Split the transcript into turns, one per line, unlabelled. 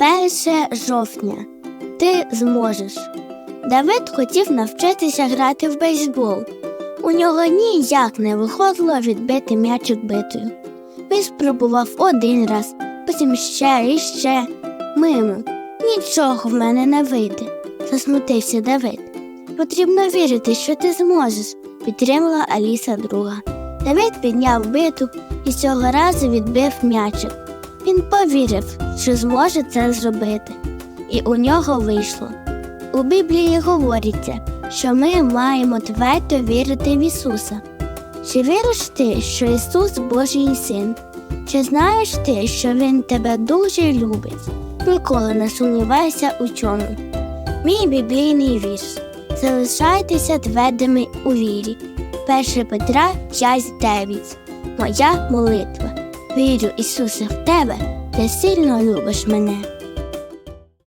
1 жовтня. Ти зможеш. Давид хотів навчитися грати в бейсбол. У нього ніяк не виходило відбити м'ячик битою. Він спробував один раз, потім ще і ще. Мимо, нічого в мене не вийде, засмутився Давид. Потрібно вірити, що ти зможеш, підтримала Аліса друга. Давид підняв биту і цього разу відбив м'ячик. Він повірив, що зможе це зробити, і у нього вийшло. У Біблії говориться, що ми маємо твердо вірити в Ісуса. Чи віриш ти, що Ісус Божий син? Чи знаєш ти, що Він тебе дуже любить? Ніколи не сумнівайся у чому. Мій біблійний вірш. Залишайтеся твердими у вірі. 1 Петра 5.9. Моя молитва. Вірю, Ісусе, в тебе, ти сильно любиш мене.